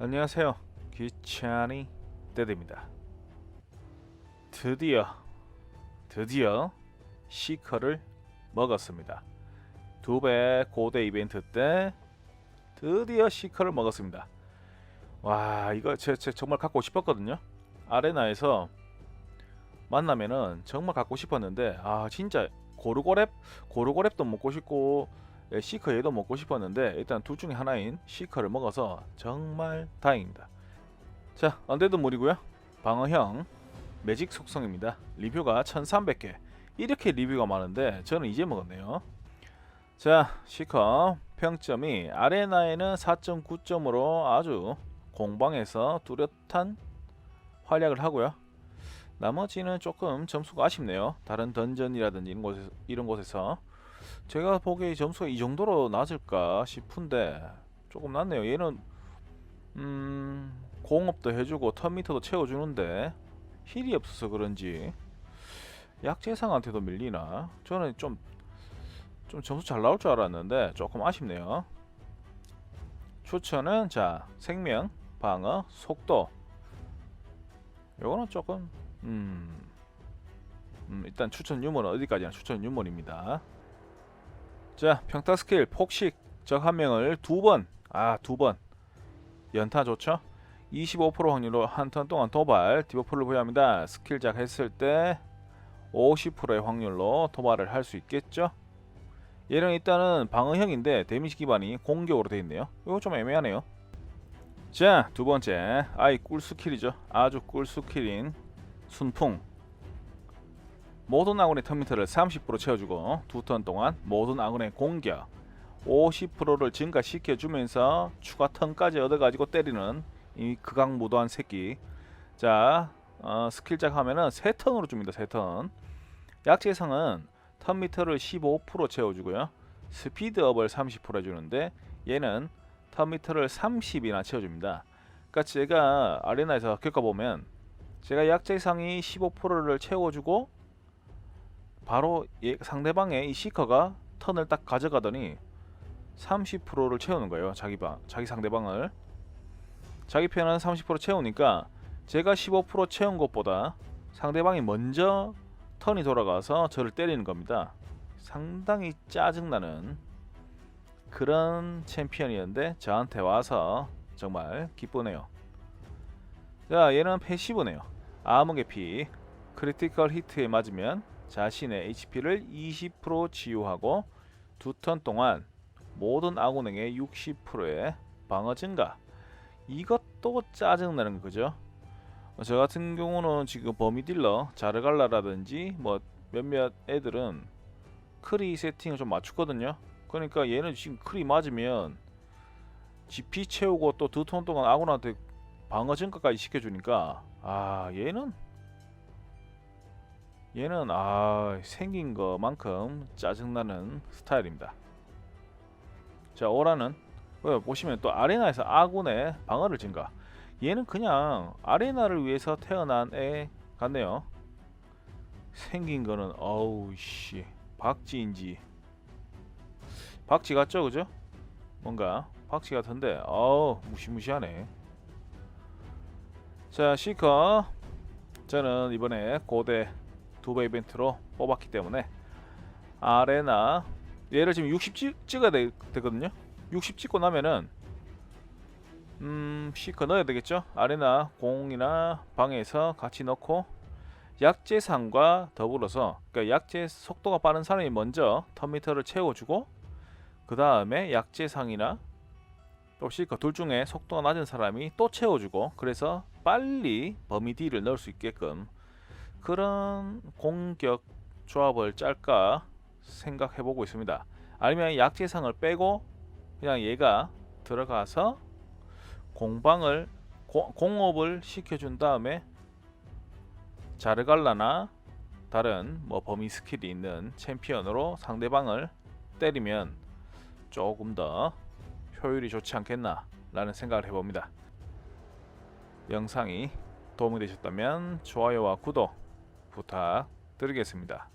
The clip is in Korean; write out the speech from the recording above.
안녕하세요. 귀차니 떼드입니다. 드디어 드디어 시커를 먹었습니다. 두 배 고대 이벤트 때 드디어 시커를 먹었습니다. 와 이거 제, 제 정말 갖고 싶었거든요. 아레나에서 만나면은 정말 갖고 싶었는데 아 진짜 고르고랩 고르고랩도 먹고 싶고 예, 시커 얘도 먹고 싶었는데 일단 둘 중에 하나인 시커를 먹어서 정말 다행입니다. 자, 언데드 물이고요. 방어형 매직 속성입니다. 리뷰가 1300개. 이렇게 리뷰가 많은데 저는 이제 먹었네요. 자, 시커 평점이 아레나에는 4.9점으로 아주 공방에서 뚜렷한 활약을 하고요. 나머지는 조금 점수가 아쉽네요. 다른 던전이라든지 이런 곳에서, 이런 곳에서 제가 보기에 점수가 이 정도로 낮을까 싶은데 조금 낮네요. 얘는 음 공업도 해주고 턴미터도 채워주는데 힐이 없어서 그런지 약재상한테도 밀리나? 저는 좀 좀 점수 잘 나올 줄 알았는데 조금 아쉽네요. 추천은 자 생명, 방어, 속도. 요거는 조금 음, 음 일단 추천 유머는 어디까지나 추천 유머입니다. 자 평타 스킬 폭식 적 한 명을 두 번 아 두 번. 연타 좋죠? 25% 확률로 한 턴 동안 도발. 디버프를 부여합니다. 스킬작 했을 때 50%의 확률로 도발을 할 수 있겠죠? 얘는 일단은 방어형인데 데미지 기반이 공격으로 되어 있네요. 이거 좀 애매하네요. 자 두번째. 아이 꿀 스킬이죠. 아주 꿀 스킬인 순풍 모든 아군의 턴미터를 30% 채워주고 두 턴 동안 모든 아군의 공격 50%를 증가시켜주면서 추가 턴까지 얻어가지고 때리는 이 극악무도한 새끼. 자 어, 스킬작 하면은 3턴으로 줍니다 3턴. 약재상은 턴미터를 15% 채워주고요. 스피드업을 30% 해주는데 얘는 턴미터를 30이나 채워줍니다. 그러니까 제가 아레나에서 겪어보면 제가 약재상이 15%를 채워주고 바로 얘- 상대방의 이 시커가 턴을 딱 가져가더니 30%를 채우는 거예요. 자기 방, 자기 상대방을 자기 편은 30% 채우니까 제가 15% 채운 것보다 상대방이 먼저 턴이 돌아가서 저를 때리는 겁니다. 상당히 짜증나는 그런 챔피언이었는데 저한테 와서 정말 기쁘네요. 자, 얘는 패시브네요. 암흑의 피, 크리티컬 히트에 맞으면 자신의 HP를 20% 치유하고 두 턴 동안 모든 아군에게 60%의 방어 증가. 이것도 짜증나는 거죠. 어, 저 같은 경우는 지금 범위 딜러 자르갈라라든지 뭐 몇몇 애들은 크리 세팅을 좀 맞췄거든요. 그러니까 얘는 지금 크리 맞으면 GP 채우고 또 두 턴 동안 아군한테 방어 증가까지 시켜주니까 아 얘는 얘는 아 생긴 것만큼 짜증나는 스타일입니다. 자 오라는 어, 보시면 또 아레나에서 아군의 방어를 증가. 얘는 그냥 아레나를 위해서 태어난 애 같네요. 생긴 거는 어우 씨 박쥐인지 박쥐 같죠 그죠? 뭔가 박쥐 같은데 어우 무시무시하네. 자 시커 저는 이번에 고대 두배 이벤트로 뽑았기 때문에 아레나 얘를 지금 60 찍, 찍어야 되, 되거든요. 60 찍고 나면은 음 시커 넣어야 되겠죠? 아레나 공이나 방에서 같이 넣고 약재상과 더불어서 그러니까 약재 속도가 빠른 사람이 먼저 턴미터를 채워주고 그 다음에 약재상이나 또 시커 둘 중에 속도가 낮은 사람이 또 채워주고 그래서 빨리 범위 D를 넣을 수 있게끔 그런 공격 조합을 짤까 생각해 보고 있습니다. 아니면 약재상을 빼고 그냥 얘가 들어가서 공방을 고- 공업을 시켜준 다음에 자르갈라나 다른 뭐 범위 스킬이 있는 챔피언으로 상대방을 때리면 조금 더 효율이 좋지 않겠나 라는 생각을 해봅니다. 영상이 도움이 되셨다면 좋아요와 구독 부탁드리겠습니다.